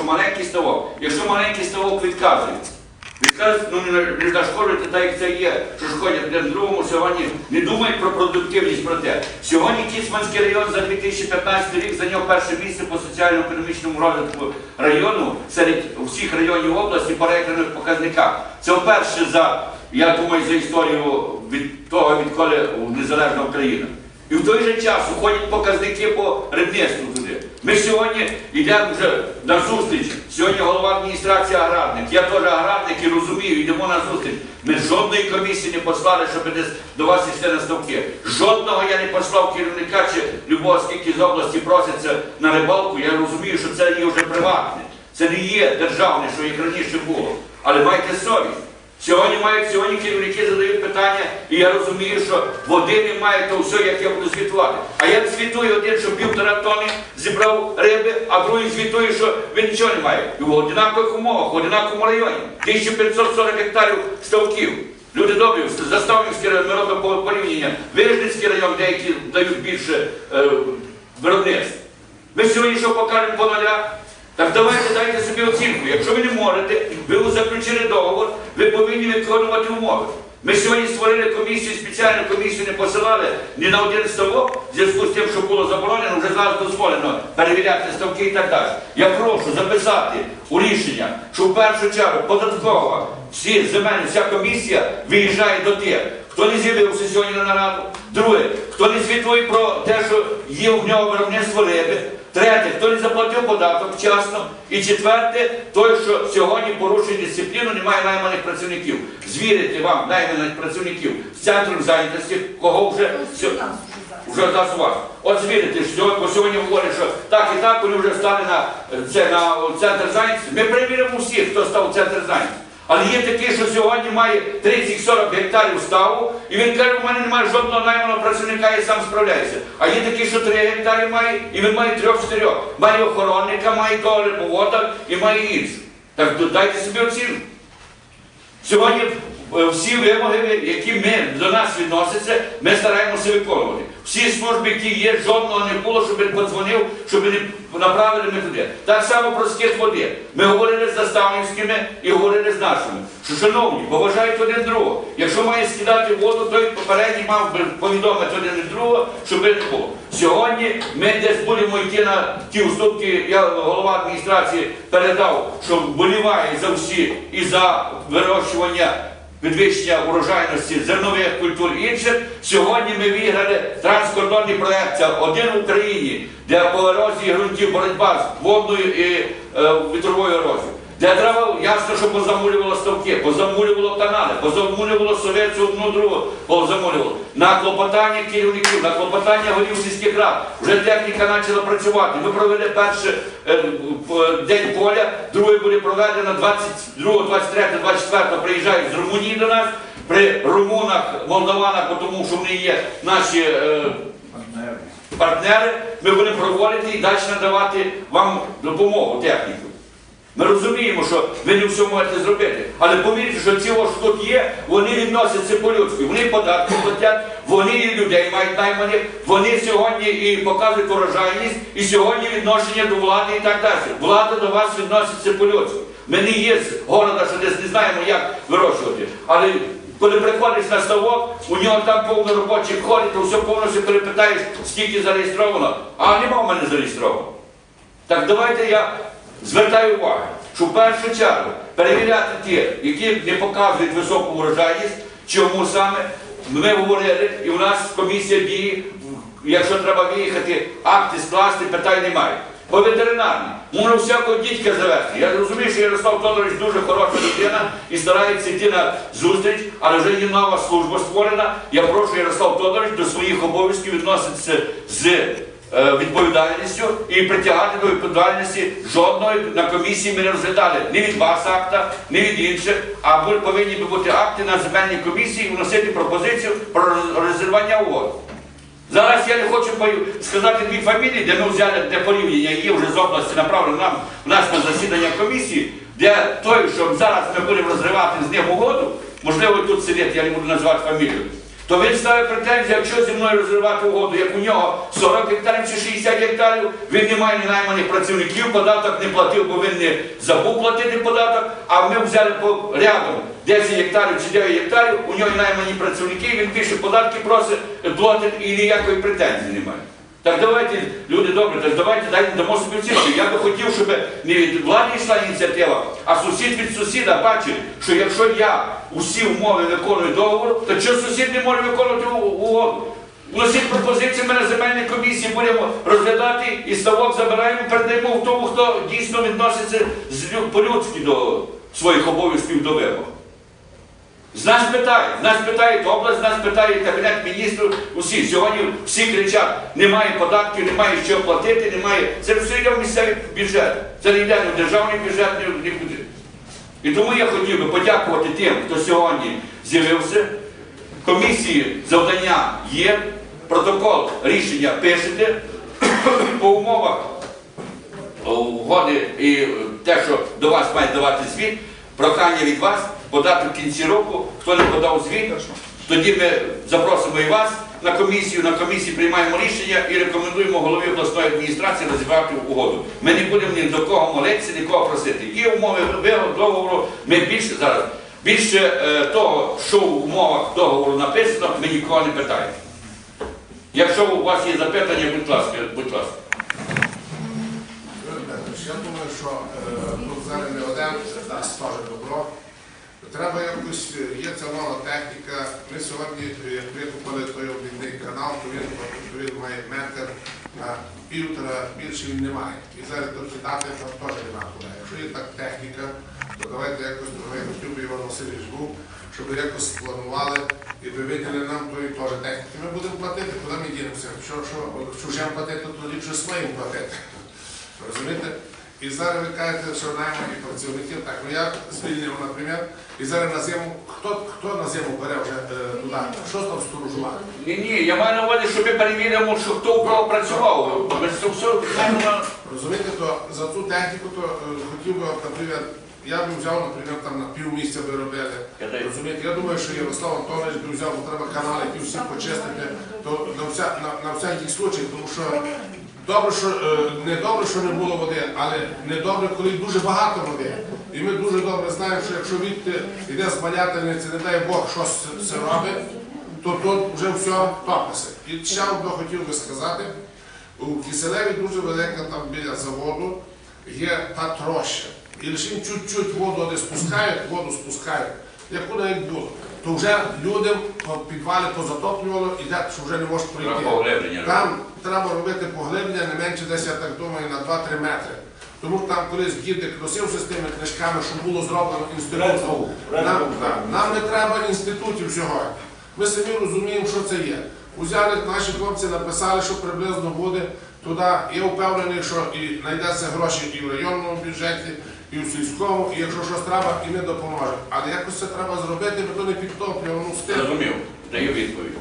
що маленький ставок. Якщо маленький ставок відказується, відказується, ну не, зашкодуйте так, як це є, що ж ходять один другому сьогодні, не думають про продуктивність про те. Сьогодні Кіцманський район за 2015 рік зайняв перше місце по соціально-економічному розвитку району серед всіх районів області по рекордних показниках. Це вперше за, я думаю, за історію від того, відколи незалежна Україна. І в той же час уходять показники по рибництву туди. Ми сьогодні йдемо вже на зустріч. Сьогодні голова адміністрації аграрник. Я теж аграрник і розумію, йдемо на зустріч. Ми жодної комісії не послали, щоб до вас йшли на ставки. Жодного я не послав керівника чи любого скільки з області проситься на рибалку. Я розумію, що це є вже приватне. Це не є державне, що як раніше було. Але майте совість. Сьогодні мають сьогодні керівники задають питання, і я розумію, що води немає, то все, як я буду звітувати. А я звітую один, що півтора тони зібрав риби, а другий звітує, що він нічого не має. І в однакових умовах, в однаковому районі. 1540 гектарів ставків. Люди добрі, Заставницький район, ми робимо порівняння. Вижницький район, деякі дають більше е, виробництв. Ми сьогодні що покажемо по нулях? Так давайте дайте собі оцінку. Якщо ви не можете, ви заключили договор, ви повинні виконувати умови. Ми сьогодні створили комісію, спеціальну комісію не посилали ні на один ставок, в зв'язку з тим, що було заборонено, вже зараз дозволено перевіряти ставки і так далі. Я прошу записати у рішення, що в першу чергу податкова, всі земельні, вся комісія виїжджає до тих, хто не з'явився сьогодні на нараду. Друге, хто не звітує про те, що є в нього виробництво риби. Третє, хто не заплатив податок вчасно. І четверте, той, що сьогодні порушує дисципліну, немає найманих працівників. Звірити вам найманих працівників з центром зайнятості, кого вже вже зараз у вас. От звірити, що бо сьогодні говорять, що так і так вони вже стали на це на центр зайнятості. Ми перевіримо всіх, хто став у центр зайнятості. Але є такий, що сьогодні має 30-40 гектарів ставу, і він каже, у мене немає жодного найманого працівника, я сам справляюся. А є такий, що 3 гектари має, і він має 3-4. Має охоронника, має того рибовода і має інше. Так дайте собі оцінку. Сьогодні всі вимоги, які ми до нас відносяться, ми стараємося виконувати. Всі служби, які є, жодного не було, щоб він подзвонив, щоб не направили ми туди. Так само про скид води. Ми говорили з заставницькими і говорили з нашими. Що, шановні, поважають один другого. Якщо має скидати воду, той попередній мав би повідомити один другого, щоб не було. Сьогодні ми десь будемо йти на ті уступки. Я голова адміністрації передав, що вболіває за всі і за вирощування підвищення урожайності зернових культур і інших. Сьогодні ми виграли транскордонні проекти один в Україні, де по ерозії ґрунтів боротьба з водною і е, вітровою ерозією. Де треба ясно, що позамулювало ставки, позамулювало канали, позамулювало совєтцю одну другу, позамулювало. На клопотання керівників, на клопотання голів сільських рад. Вже техніка почала працювати. Ми провели перший е, п- день поля, другий буде проведено 22, 23, 24 приїжджають з Румунії до нас. При румунах, молдаванах, тому що вони є наші е, партнери, ми будемо проводити і далі надавати вам допомогу техніку. Ми розуміємо, що ви не все можете зробити. Але повірте, що ці що тут є, вони відносяться по-людськи. Вони податки платять, вони і людей мають найманих, вони сьогодні і показують урожайність, і сьогодні відношення до влади і так далі. Влада до вас відноситься по-людськи. Ми не є з города, що десь не знаємо, як вирощувати. Але коли приходиш на ставок, у нього там повно робочих ходить, то все повністю перепитаєш, скільки зареєстровано, а нема в мене зареєстровано. Так давайте я звертаю увагу, що в першу чергу перевіряти ті, які не показують високу врожайність, чому саме ми говорили, і у нас комісія діє, якщо треба виїхати, акти скласти, питань немає. По ветеринарній, можна всякого дідька завести. Я розумію, що Ярослав Тодорович дуже хороша людина і старається йти на зустріч, але вже є нова служба створена. Я прошу Ярослав Тодорович до своїх обов'язків відноситися з відповідальністю і притягати до відповідальності жодної на комісії ми не розглядали. Ні від вас акта, ні від інших, а повинні бути акти на земельній комісії і вносити пропозицію про роз- розірвання угод. Зараз я не хочу сказати дві фамілії, де ми взяли де порівняння є вже з області направлено нам у нас на засідання комісії, де той, що зараз ми будемо розривати з ним угоду, можливо, тут сидить, я не буду називати фамілію, То він ставить претензію, якщо зі мною розривати угоду, як у нього 40 гектарів чи 60 гектарів, він не має найманих працівників, податок не платив, бо він не забув платити податок, а ми взяли по рядом 10 гектарів чи 9 гектарів, у нього наймані працівники, він більше податки просить, платить і ніякої претензії немає. Так давайте, люди добрі, так давайте дайте дамо собі оцінку. Я би хотів, щоб не від влади йшла ініціатива, а сусід від сусіда бачить, що якщо я усі умови виконую договору, то чого сусід не може виконувати угоду? Вносіть пропозиції, ми на земельній комісії будемо розглядати і ставок забираємо, передаємо в тому, хто дійсно відноситься по-людськи до своїх обов'язків до вимог. З нас питають, нас питають область, нас питає кабінет міністрів, усі. Сьогодні всі кричать, немає податків, немає що платити, немає. Це все йде в місцевий бюджет. Це не йде в державний бюджет, ні нікуди. І тому я хотів би подякувати тим, хто сьогодні з'явився. Комісії завдання є, протокол рішення пишете по умовах угоди і те, що до вас має давати звіт, прохання від вас подати в кінці року, хто не подав звіт, тоді ми запросимо і вас на комісію, на комісії приймаємо рішення і рекомендуємо голові обласної адміністрації розібрати угоду. Ми не будемо ні до кого молитися, нікого просити. Є умови договору, ми більше зараз. Більше е, того, що в умовах договору написано, ми нікого не питаємо. Якщо у вас є запитання, будь ласка, будь ласка. Я думаю, що е, тут зараз не один дасть теж добро. Якось, е, є ця нова техніка. Ми сьогодні, як викупили той обідний канал, то він, то він має метр на півтора, більше він не має. І зараз тут дати там теж нема куди. Якщо є так техніка, то давайте якось, хотів би Іван Васильович був, щоб якось спланували і ви виділи нам тої теж техніки. Ми будемо платити, куди ми дінемося? Що, що, чужим платити, то ліпше своїм платити. Розумієте? І зараз ви кажете, що наймані працівників, так, ну я звільнив, наприклад, і зараз на зиму, хто, хто на зиму бере вже е, туди? Що там сторожувати? Ні, ні, я маю на увазі, що ми перевіримо, що хто у кого працював. Ми ж це все знаємо на... Розумієте, то за цю техніку, то е, хотів би, наприклад, я б взяв, наприклад, там на пів місця би робили. Я даю. Розумієте, я думаю, що Ярослав Антонович би взяв, бо треба канали ті всі почистити, то на, вся, на, на всякий случай, тому що добре, що е, не добре, що не було води, але не добре, коли дуже багато води. І ми дуже добре знаємо, що якщо відти йде з малятиниці, не дай Бог, щось це робить, то тут вже все топиться. І ще одно хотів би сказати, у Киселеві дуже велика там біля заводу є та троща. І лише чуть-чуть воду не спускають, воду спускають, яку навіть було. То вже людям підвалі позатоплювало і де, що вже не можуть пройти. Там треба робити поглиблення не менше десь, я так думаю, на 2-3 метри. Тому там колись дідик носився з тими книжками, що було зроблено інститутом. Нам, нам не треба інститутів сьогодні. Ми самі розуміємо, що це є. Узяли наші хлопці, написали, що приблизно буде туди. Я впевнений, що і знайдеться гроші і в районному бюджеті, і в сільському, і якщо щось треба, і ми допоможемо. Але якось це треба зробити, бо то не підтоплює, ну стиль. Зрозумів, даю відповідь.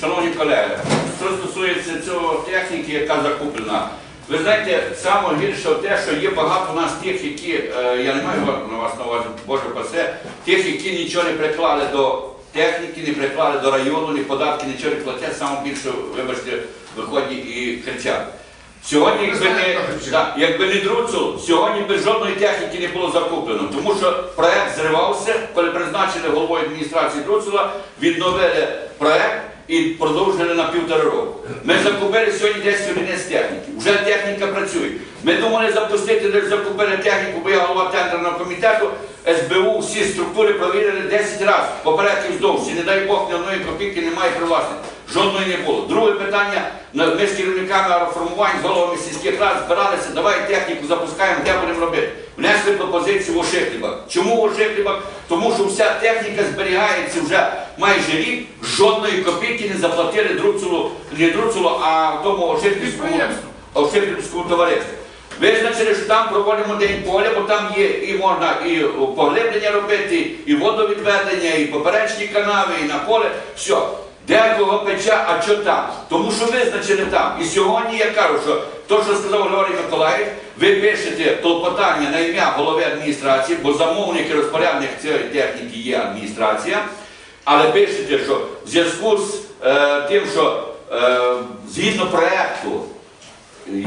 Шановні колеги, що стосується цього техніки, яка закуплена, ви знаєте, саме гірше те, що є багато у нас тих, які, е, я не маю на вас на увазі, Боже пасе, тих, які нічого не приклали до техніки, не приклали до району, ні податки, нічого не платять, саме більше, вибачте, виходять і кричать. Сьогодні, якби не, да, якби не Друцул, сьогодні без жодної техніки не було закуплено, тому що проект зривався, коли призначили головою адміністрації Друцула, відновили проект і продовжили на півтора року. Ми закупили сьогодні 10 одиниць техніки. Вже техніка працює. Ми думали запустити, де закупили техніку, бо я голова тендерного комітету. СБУ всі структури провірили 10 разів, поперек і вздовж. І не дай Бог, ні одної копійки немає привласнення. Жодної не було. Друге питання, ми з керівниками аероформувань, з головами сільських рад збиралися, давай техніку запускаємо, де будемо робити. Внесли пропозицію в Ошиклібах. Чому в Ошиклібах? Тому що вся техніка зберігається вже майже рік, жодної копійки не заплатили Друцулу, не Друцулу, а тому Ошиклівському. Ошиклівському товариству. Визначили, що там проводимо день поля, бо там є і можна і поглиблення робити, і водовідведення, і поперечні канави, і на поле. Все. Де пече, а що там? Тому що визначили там. І сьогодні я кажу, що то, що сказав Григорій Миколаївич, ви пишете клопотання на ім'я голови адміністрації, бо замовник і розпорядник цієї техніки є адміністрація. Але пишете, що в зв'язку з е, тим, що е, згідно проекту,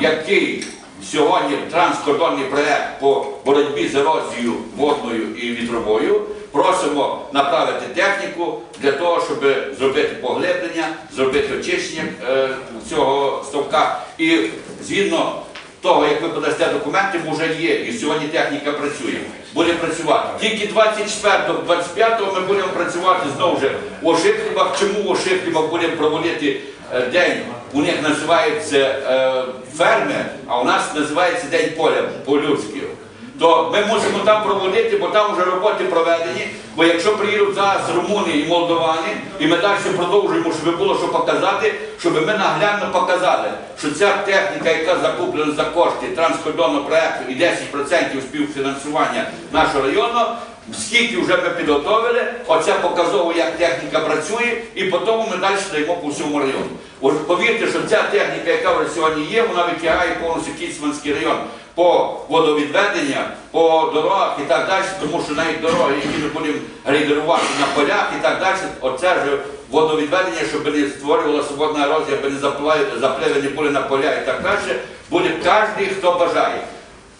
який сьогодні транскордонний проект по боротьбі з ерозією водною і вітровою, просимо направити техніку для того, щоб зробити поглиблення, зробити очищення е, цього ставка. І згідно того, як ви подасте документи, вже є, і сьогодні техніка працює. Буде працювати. Тільки 24-25 ми будемо працювати знову ж у Ошиклівах. Чому у Ошиклівах будемо проводити е, день? У них називається е, ферми, а у нас називається День поля по-людськи. То ми мусимо там проводити, бо там вже роботи проведені. Бо якщо приїдуть зараз румуни і молдовани, і ми далі продовжуємо, щоб було що показати, щоб ми наглядно показали, що ця техніка, яка закуплена за кошти транскордонного проекту і 10% співфінансування нашого району, скільки вже ми підготовили, оце показово, як техніка працює, і потім ми далі даємо по всьому району. Повірте, що ця техніка, яка вже сьогодні є, вона витягає повністю Кіцманський район по водовідведення, по дорогах і так далі, тому що навіть дороги, які ми будемо грейдерувати на полях і так далі, оце ж водовідведення, щоб не створювалася водна ерозія, аби не запливи були на поля і так далі, буде кожен, хто бажає.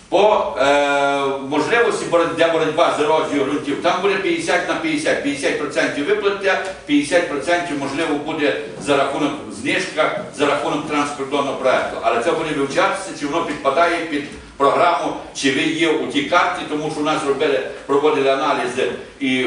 По е, можливості для боротьба з ерозією ґрунтів, там буде 50 на 50, 50% виплаття, 50% можливо буде за рахунок знижка, за рахунок транскордонного проекту. Але це буде вивчатися, чи воно підпадає під програму, чи ви є у тій карті, тому що у нас робили, проводили аналізи і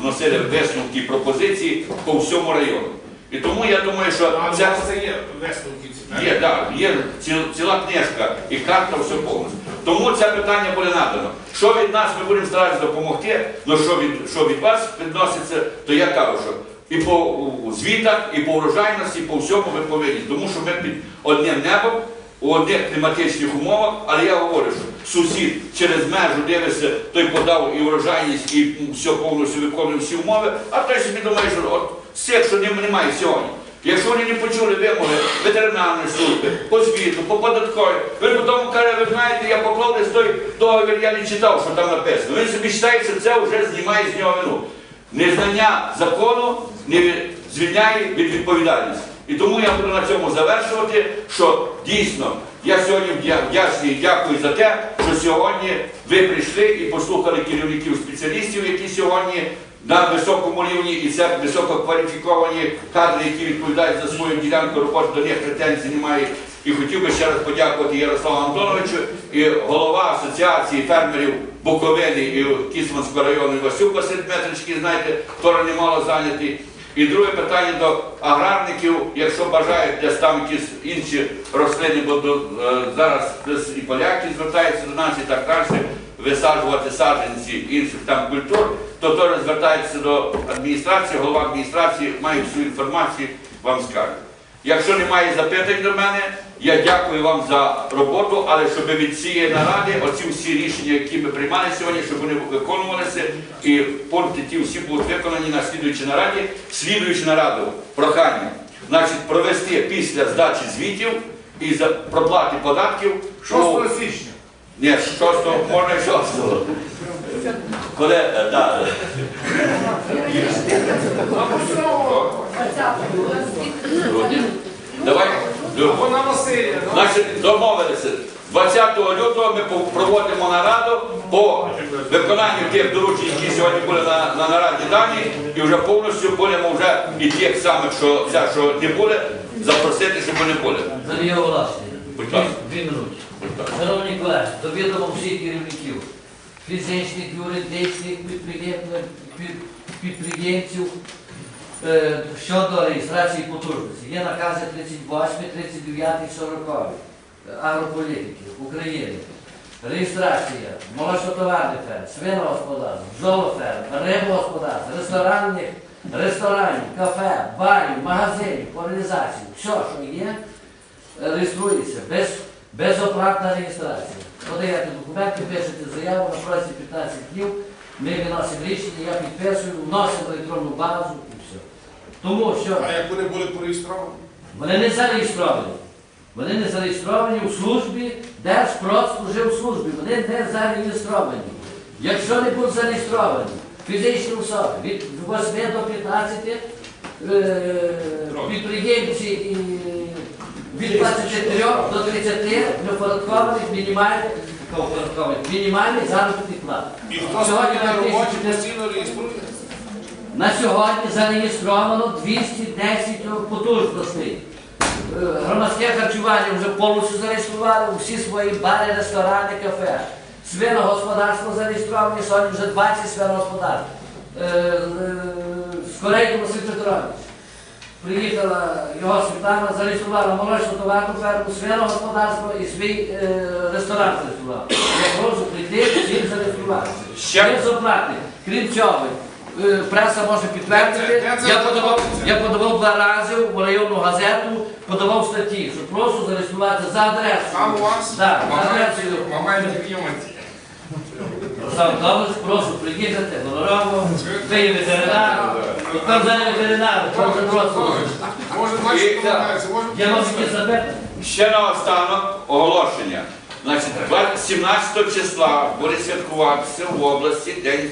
вносили висновки і пропозиції по всьому району. І тому я думаю, що Але це. це є висновки ці. Є, так, є ціл- ціла книжка і карта все повністю. Тому це питання буде надано. Що від нас ми будемо старатися допомогти, але що від, що від вас відноситься, то я кажу, що і по звітах, і по урожайності, і по всьому ви повинні. Тому що ми під одним небом, у одних кліматичних умовах, але я говорю, що сусід через межу дивиться, той подав і урожайність, і все повністю виконує всі умови, а той собі думає, що от всіх, що немає сьогодні. Якщо вони не почули вимоги ветеринарної служби, по звіту, по податковій, ви потім каже, ви знаєте, я поклав той договір, я не читав, що там написано. Він собі вважає, що це вже знімає з нього вину. Незнання закону не звільняє від відповідальності. І тому я буду на цьому завершувати, що дійсно я сьогодні вдя- вдячний і дякую за те, що сьогодні ви прийшли і послухали керівників спеціалістів, які сьогодні на високому рівні і це висококваліфіковані кадри, які відповідають за свою ділянку роботи, до них претензій немає. І хотів би ще раз подякувати Ярославу Антоновичу і голова асоціації фермерів Буковини і Кісманського району Васюк Василь Дмитрич, знаєте, вчора немало зайнятий. І друге питання до аграрників, якщо бажають десь там якісь інші рослини, бо е, зараз і поляки звертаються до нас і так далі, висаджувати саджанці інших там культур, то теж звертається до адміністрації, голова адміністрації має всю інформацію, вам скаже. Якщо немає запитань до мене, я дякую вам за роботу, але щоб від цієї наради, оці всі рішення, які ми приймали сьогодні, щоб вони виконувалися, і пункти ті всі будуть виконані на слідуючій нараді. Слідуючу нараду, прохання, значить, провести після здачі звітів і за проплати податків. 6 січня. Ні, 6 можна і 6. Коли, е, да, давай, Або на Василія. ну. Значить, домовилися. 20 лютого ми проводимо нараду по виконанню тих доручень, які сьогодні були на, на нараді дані, і вже повністю будемо вже і тих самих, що, ця, що не були, запросити, щоб вони були. Будь ласка. дві минути. Шановні колеги, до відома всіх керівників, фізичних, юридичних підприємців, під- підприємців щодо реєстрації потужності. Є накази 38, 39, 40 агрополітики України. Реєстрація молочнотоварних ферм, свиногосподарств, бджолоферм, рибогосподарств, ресторанних, ресторанів, кафе, барів, магазинів, організацій, все, що є, реєструється без, безоплатна реєстрація. Подаєте документи, пишете заяву на протязі 15 днів, ми виносимо рішення, я підписую, вносимо електронну базу. Тому що А як вони були пореєстровані? вони не зареєстровані. Вони не зареєстровані у службі, Держпродслужив службі, вони не зареєстровані. Якщо не будуть зареєстровані, фізичні особи від 8 до 15 е, підприємці і від 23 до 30 неоподаткованих мінімальних неоподаткованих мінімальних заробітних плат. І хто Сьогодні на роботі постійно реєструє? На сьогодні зареєстровано 210 потужностей. Е, Громадське харчування вже повністю зареєстрували, всі свої бари, ресторани, кафе. Свиногосподарство зареєстровані, сьогодні вже 20 свиногосподарств. Е, е, З Корейки Василь Петрович. Приїхала його Світлана, зареєструвала молочну товарну ферму, свиногосподарство і свій е, ресторан зареєструвала. Я прошу прийти, всім зареєструвати. Ще- Крім цього, преса може підтвердити. Де це Я подавав, я подавав два рази в районну газету, подавав статті, що прошу зареєструвати за адресою. Там у вас? Так, за адресою. Сам прошу приїхати, Голорово, ви є ветеринар, От там зараз ветеринар, що це. Може, бачите, І може, Я можу тільки запитати. Ще наостанок оголошення. Значить, 17 числа буде святкуватися в області День